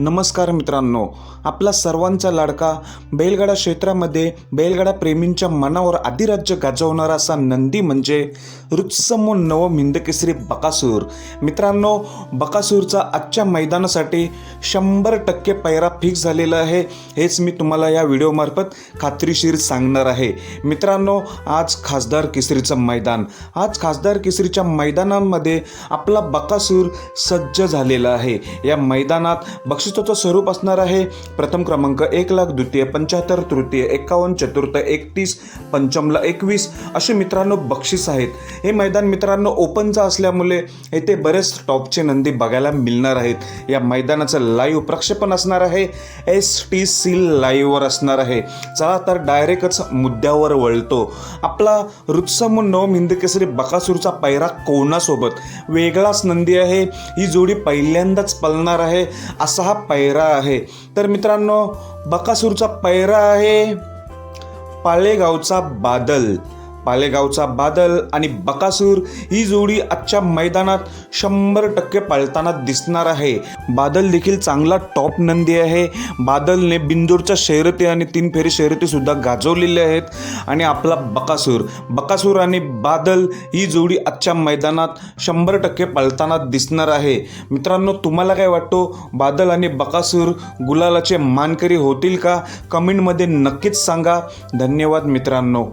नमस्कार मित्रांनो आपला सर्वांचा लाडका बैलगाडा क्षेत्रामध्ये बैलगाडा प्रेमींच्या मनावर अधिराज्य गाजवणारा असा नंदी म्हणजे रुत्समो नव हिंदकेसरी बकासूर. मित्रांनो बकासूरचा आजच्या मैदानासाठी शंभर टक्के पैरा फिक्स झालेला आहे हेच मी तुम्हाला या व्हिडिओमार्फत खात्रीशीर सांगणार आहे. मित्रांनो आज खासदार केसरीचं मैदान. आज खासदार केसरीच्या मैदानामध्ये आपला बकासूर सज्ज झालेला आहे. या मैदानात बक्ष बक्षिसाचं स्वरूप असणार आहे. प्रथम क्रमांक एक लाख द्वितीय पंच्याहत्तर तृतीय एकावन्न चतुर्थ एकतीस पंचमला एकवीस असे मित्रांनो बक्षीस आहेत. हे मैदान मित्रांनो ओपनचं असल्यामुळे येथे बरेच टॉपचे नंदी बघायला मिळणार आहेत. या मैदानाचं लाईव्ह प्रक्षेपण असणार आहे. एस टी सी लाईव्हवर असणार आहे. चला तर डायरेक्टच मुद्द्यावर वळतो. आपला रुत्सम नवम हिंदकेसरी बकासूरचा पैरा कोणासोबत? वेगळाच नंदी आहे. ही जोडी पहिल्यांदाच पळणार आहे. असा हा पैरा आहे. तर मित्रांनो बकासूरचा पैरा आहे पाळेगावचा बादल. पालेगावचा बादल आणि बकासूर ही जोडी आजच्या मैदानात शंभर टक्के पळताना दिसणार आहे. बादल देखील चांगला टॉप नंदी आहे. बादलने बिंदूरच्या शर्यती आणि तीन फेरी शर्यती सुद्धा गाजवलेल्या आहेत. आणि आपला बकासूर बकासूर आणि बादल ही जोडी आजच्या मैदानात शंभर टक्के पळताना दिसणार आहे. मित्रांनो तुम्हाला काय वाटतो? बादल आणि बकासूर गुलालाचे मानकरी होतील का? कमेंटमध्ये नक्कीच सांगा. धन्यवाद मित्रांनो.